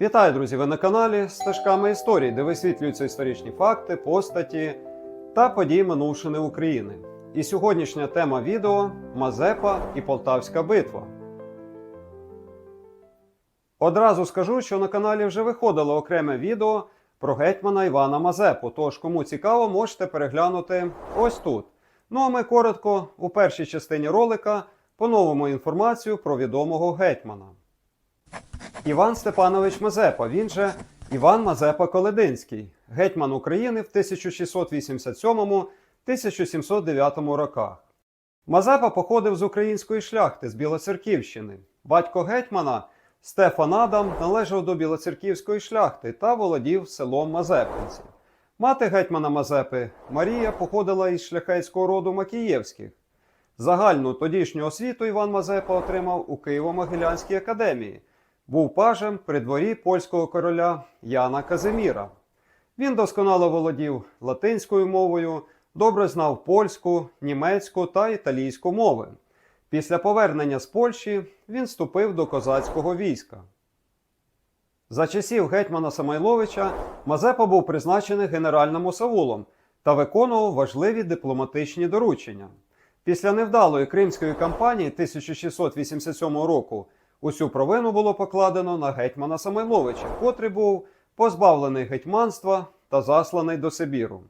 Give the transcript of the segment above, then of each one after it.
Вітаю, друзі! Ви на каналі Стежками історії, де висвітлюються історичні факти, постаті та події минувшини України. І сьогоднішня тема відео Мазепа і Полтавська битва. Одразу скажу, що на каналі вже виходило окреме відео про гетьмана Івана Мазепу. Тож, кому цікаво, можете переглянути ось тут. Ну а ми коротко у першій частині ролика поновимо інформацію про відомого гетьмана. Іван Степанович Мазепа, він же Іван Мазепа Колединський, гетьман України в 1687-1709 роках. Мазепа походив з української шляхти з Білоцерківщини. Батько гетьмана Стефан Адам належав до білоцерківської шляхти та володів селом Мазепинці. Мати гетьмана Мазепи Марія походила із шляхетського роду Макієвських. Загальну тодішню освіту Іван Мазепа отримав у Києво-Могилянській академії. Був пажем при дворі польського короля Яна Казиміра. Він досконало володів латинською мовою, добре знав польську, німецьку та італійську мови. Після повернення з Польщі він вступив до козацького війська. За часів гетьмана Самойловича Мазепа був призначений генеральним осавулом та виконував важливі дипломатичні доручення. Після невдалої кримської кампанії 1687 року усю провину було покладено на гетьмана Самойловича, котрий був позбавлений гетьманства та засланий до Сибіру.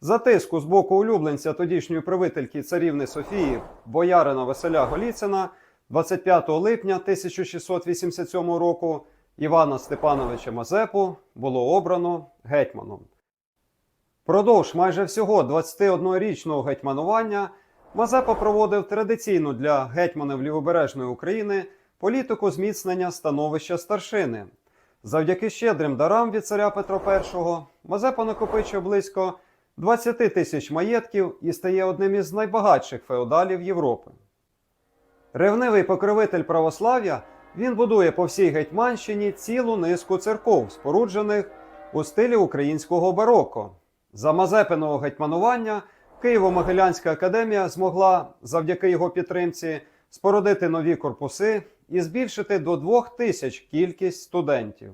За тиску з боку улюбленця тодішньої правительки царівни Софії боярина Василя Голіцина 25 липня 1687 року Івана Степановича Мазепу було обрано гетьманом. Продовж майже всього 21-річного гетьманування Мазепа проводив традиційну для гетьманів Лівобережної України політику зміцнення становища старшини. Завдяки щедрим дарам від царя Петра І Мазепа накопичує близько 20 тисяч маєтків і стає одним із найбагатших феодалів Європи. Ревнивий покровитель православ'я він будує по всій Гетьманщині цілу низку церков, споруджених у стилі українського бароко. За Мазепиного гетьманування Києво-Могилянська академія змогла завдяки його підтримці спорудити нові корпуси і збільшити до двох тисяч кількість студентів.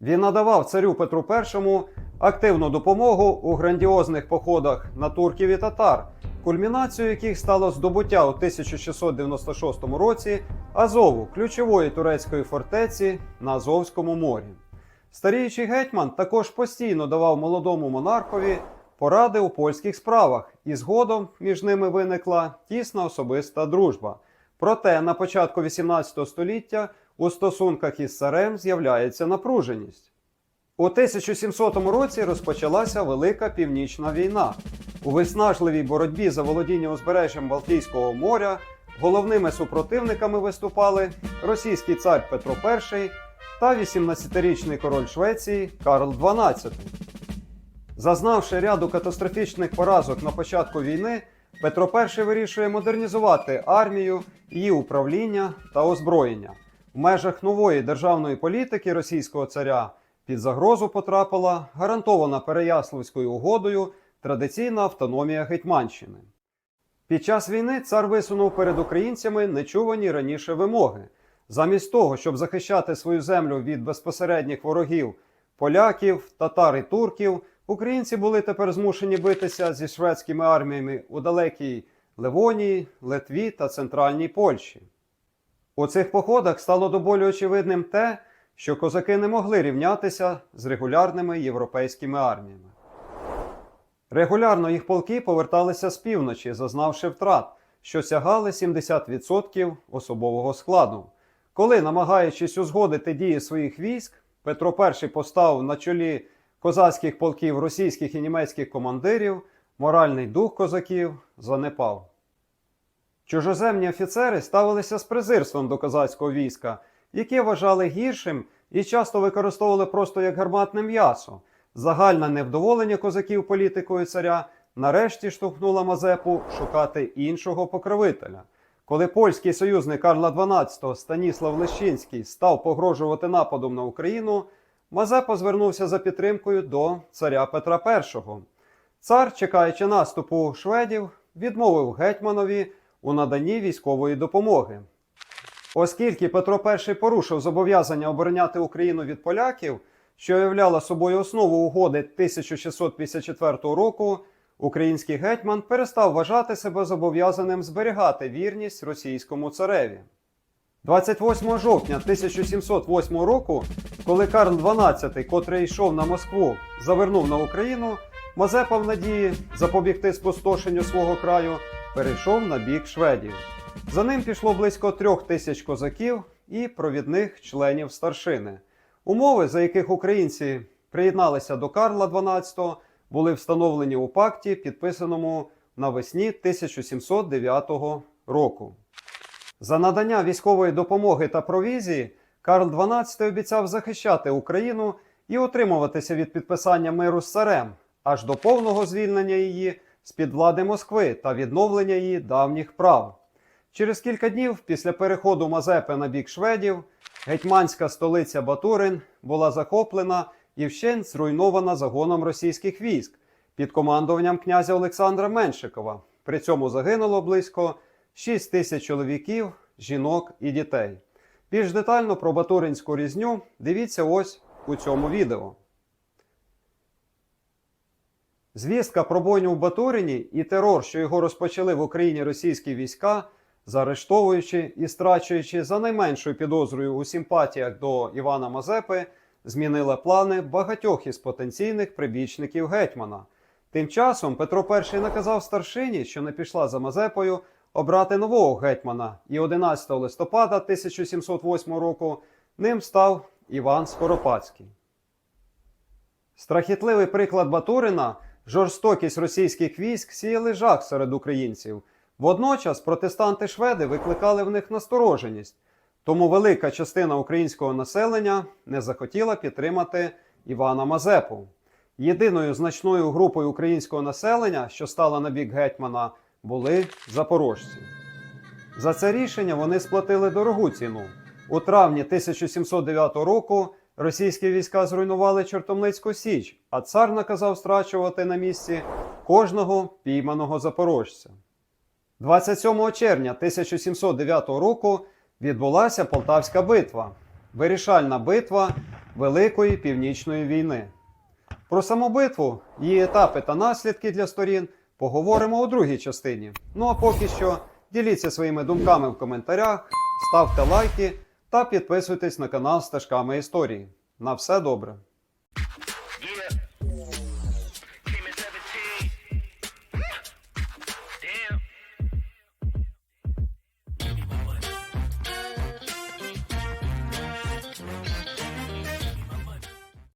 Він надавав царю Петру І активну допомогу у грандіозних походах на турків і татар, кульмінацією яких стало здобуття у 1696 році Азову, ключової турецької фортеці на Азовському морі. Старіючий гетьман також постійно давав молодому монархові поради у польських справах, і згодом між ними виникла тісна особиста дружба. Проте на початку XVIII століття у стосунках із царем з'являється напруженість. У 1700 році розпочалася Велика Північна війна. У виснажливій боротьбі за володіння узбережжям Балтійського моря головними супротивниками виступали російський цар Петро І та 18-річний король Швеції Карл XII. Зазнавши ряду катастрофічних поразок на початку війни, Петро І вирішує модернізувати армію, її управління та озброєння. В межах нової державної політики російського царя під загрозу потрапила гарантована Переяславською угодою традиційна автономія Гетьманщини. Під час війни цар висунув перед українцями нечувані раніше вимоги. Замість того, щоб захищати свою землю від безпосередніх ворогів поляків, татар і турків, українці були тепер змушені битися зі шведськими арміями у далекій Ливонії, Литві та Центральній Польщі. У цих походах стало до болю очевидним те, що козаки не могли рівнятися з регулярними європейськими арміями. Регулярно їх полки поверталися з півночі, зазнавши втрат, що сягали 70% особового складу. Коли, намагаючись узгодити дії своїх військ, Петро І поставив на чолі козацьких полків російських і німецьких командирів, моральний дух козаків занепав. Чужоземні офіцери ставилися з презирством до козацького війська, яке вважали гіршим і часто використовували просто як гарматне м'ясо. Загальне невдоволення козаків політикою царя нарешті штовхнула Мазепу шукати іншого покровителя. Коли польський союзник Карла XII Станіслав Лещинський став погрожувати нападом на Україну, Мазепа звернувся за підтримкою до царя Петра І. Цар, чекаючи наступу шведів, відмовив гетьманові у наданні військової допомоги. Оскільки Петро І порушив зобов'язання обороняти Україну від поляків, що являла собою основу угоди 1654 року, український гетьман перестав вважати себе зобов'язаним зберігати вірність російському цареві. 28 жовтня 1708 року, коли Карл XII, котрий йшов на Москву, завернув на Україну, Мазепа в надії запобігти спустошенню свого краю, перейшов на бік шведів. За ним пішло близько трьох тисяч козаків і провідних членів старшини. Умови, за яких українці приєдналися до Карла XII, були встановлені у пакті, підписаному навесні 1709 року. За надання військової допомоги та провізії Карл XII обіцяв захищати Україну і утримуватися від підписання миру з царем аж до повного звільнення її з-під влади Москви та відновлення її давніх прав. Через кілька днів після переходу Мазепи на бік шведів гетьманська столиця Батурин була захоплена і вщент зруйнована загоном російських військ під командуванням князя Олександра Меншикова. При цьому загинуло близько 6 тисяч чоловіків, жінок і дітей. Більш детально про Батуринську різню дивіться ось у цьому відео. Звістка про бойню в Батурині і терор, що його розпочали в Україні російські війська, заарештовуючи і страчуючи за найменшою підозрою у симпатіях до Івана Мазепи, змінила плани багатьох із потенційних прибічників гетьмана. Тим часом Петро І наказав старшині, що не пішла за Мазепою, обрати нового гетьмана, і 11 листопада 1708 року ним став Іван Скоропадський. Страхітливий приклад Батурина, жорстокість російських військ сіяли жах серед українців. Водночас протестанти-шведи викликали в них настороженість, тому велика частина українського населення не захотіла підтримати Івана Мазепу. Єдиною значною групою українського населення, що стала на бік гетьмана, були запорожці. За це рішення вони сплатили дорогу ціну. У травні 1709 року російські війська зруйнували Чортомлицьку Січ, а цар наказав страчувати на місці кожного пійманого запорожця. 27 червня 1709 року відбулася Полтавська битва, вирішальна битва Великої Північної війни. Про саму битву, її етапи та наслідки для сторін поговоримо у другій частині. Ну а поки що діліться своїми думками в коментарях, ставте лайки та підписуйтесь на канал Стежками історії. На все добре!